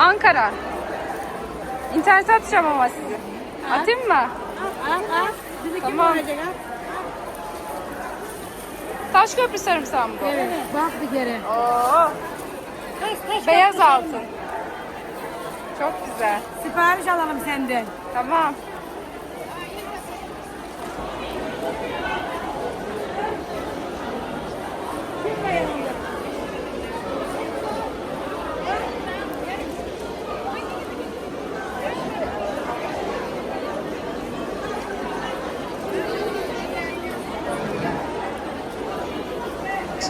Ankara. İnternete atacağım ama sizi. Atayım mı? Al al. Bizi kim Tamam. olacak ha? Taşköprü sarımsağı mı bu? Evet. Bak bir kere. Oo, Kaç kaç. beyaz kaç- altın. Çok güzel. Sipariş alalım senden. Tamam.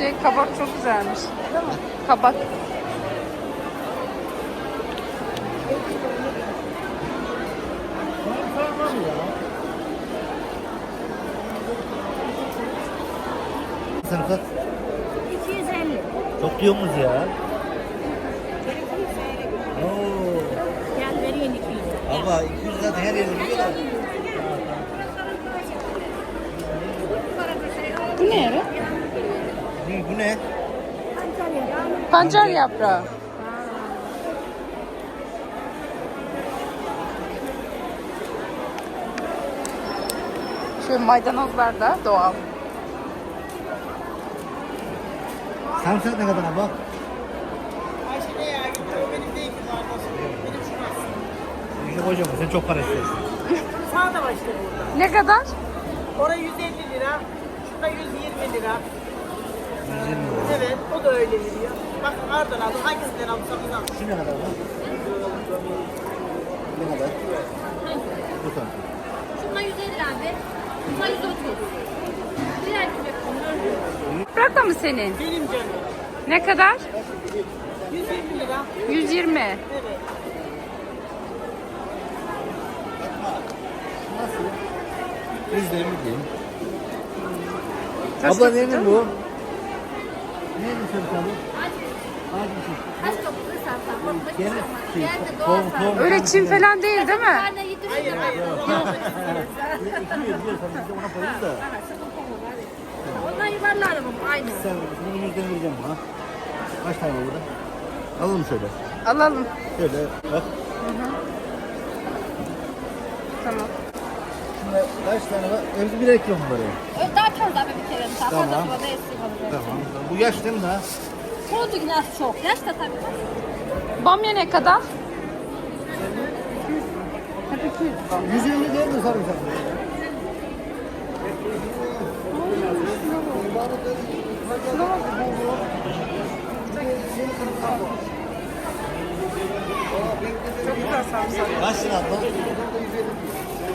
Şey kabak çok güzelmiş. Kabak. Sarımsak 250. çok diyorsunuz ya. Oo. Gel vereyim 200. Baba 200 zaten her yerde biliyorlar. Bu ne yarı? Bu, bu ne? Pancar yaprağı. Şöyle maydanozlar da doğal. Sarımsak ne kadar bak? İşte hocam sen çok para istiyorsun. Sağ da burada. Ne kadar? Orada 150 lira, şurada 120 lira. 120 lira. Evet, o da öyle veriyor. Bak nereden aldın, hangisinden alırsanız alın. Şu ne kadar bak? Ne kadar? Bu sarımsak. Şuna 150 abi. Şuna 130. Birer kilo. Bırak da mı senin? Benim canım. Ne kadar? 120 lira. 120. Evet. Nasıl? 120 diyeyim. Abla neyin bu? Mi? Neyin sarımsak bu? Ağacın şey. Kaç toplu sarsan? Gene şey, tohum, doğal tohum. sarsan. Öyle çim falan değil değil mi? Tane 700 Hayır, lira. hayır. İki yüz diyorsan biz de ona koyarız da. Ondan yuvarlarım aynı. Sen bunu yüzden vereceğim buna. Kaç tane var burada? Alalım şöyle. Alalım. Şöyle bak. Tamam. Şunda kaç tane var? Birer kilo mu var ya? Daha çok abi bir kere. Tamam. Fazla da değilsin. Tamam. Bu yaş değil mi daha? Çoğu günah çok. Yaş da tabii. Bamya ne kadar? 120 değil mi sarımsak? Çok güzel sarımsak. Kaç lira abla?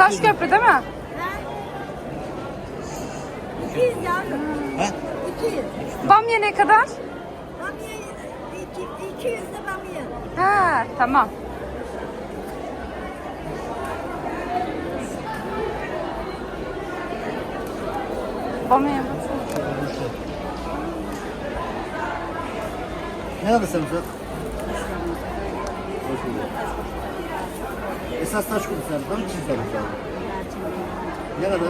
200. Taşköprü değil mi? 200 yavrum. Ha? 200. Bamya ne kadar? Bamya 200 de bamya. Ha, tamam. Bamya Ne sarımsak? Hoş bulduk. Esas taş çiğ sarımsak? mı? Ne kadar?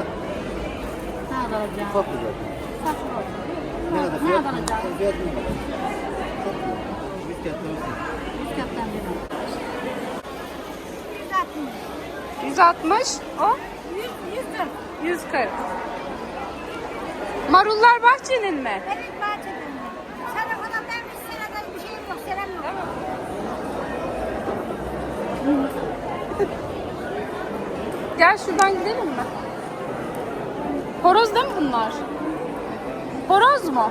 Ne alacağım? Mı zaten? Ne kadar? Ne alacağım? fiyat ne kadar? Çok mu? Biz fiyatlar olsun. 100 kaptan dedim. 160. O 100, 100 140. Marullar bahçenin mi? Benim bahçeden mi? Sana bana ben bir seneden bir şeyim yok. Selam yok. Gel şuradan gidelim mi? Horoz değil mi bunlar? Horoz mu?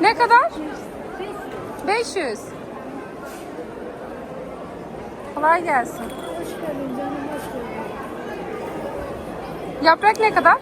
Ne kadar? 500. Kolay gelsin. Yaprak ne kadar?